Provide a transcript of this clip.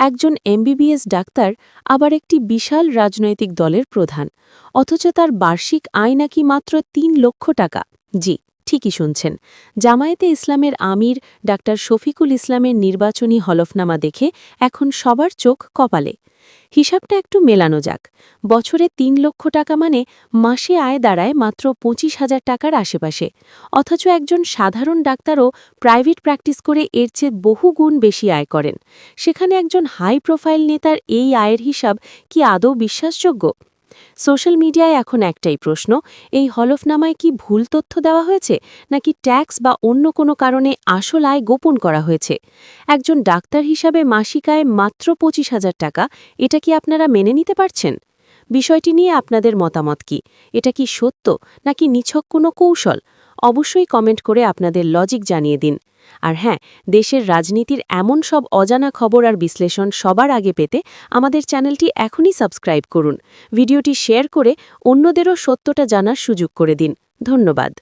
একজন MBBS doctor, আবার একটি বিশাল রাজনৈতিক দলের প্রধান। অথচ তার বার্ষিক আয় নাকি মাত্র তিন লক্ষ টাকা। জি। ঠিকই শুনছেন। জামায়াতে ইসলামের আমির ডাক্তার শফিকুল ইসলামের নির্বাচনী হলফনামা দেখে এখন সবার চোখ কপালে। হিসাবটা একটু মেলানো যাক। বছরে তিন লক্ষ টাকা মানে মাসে আয় দাঁড়ায় মাত্র পঁচিশ হাজার টাকার আশেপাশে। অথচ একজন সাধারণ ডাক্তারও প্রাইভেট প্র্যাকটিস করে এর চেয়ে বহু গুণ বেশি আয় করেন। সেখানে একজন হাই প্রোফাইল নেতার এই আয়ের হিসাব কি আদৌ বিশ্বাসযোগ্য? সোশ্যাল মিডিয়ায় এখন একটাই প্রশ্ন, এই হলফনামায় কি ভুল তথ্য দেওয়া হয়েছে, নাকি ট্যাক্স বা অন্য কোনো কারণে আসল আয় গোপন করা হয়েছে? একজন ডাক্তার হিসাবে মাসিক আয় মাত্র পঁচিশ হাজার টাকা, এটা কি আপনারা মেনে নিতে পারছেন? বিষয়টি নিয়ে আপনাদের মতামত কি? এটা কি সত্য, নাকি নিছক কোনো কৌশল? অবশ্যই কমেন্ট করে আপনাদের লজিক জানিয়ে দিন। আর হ্যাঁ দেশের রাজনীতির এমন সব অজানা খবর আর বিশ্লেষণ সবার আগে পেতে আমাদের চ্যানেলটি এখনই সাবস্ক্রাইব করুন। ভিডিওটি শেয়ার করে অন্যদেরও সত্যটা জানার সুযোগ করে দিন। ধন্যবাদ।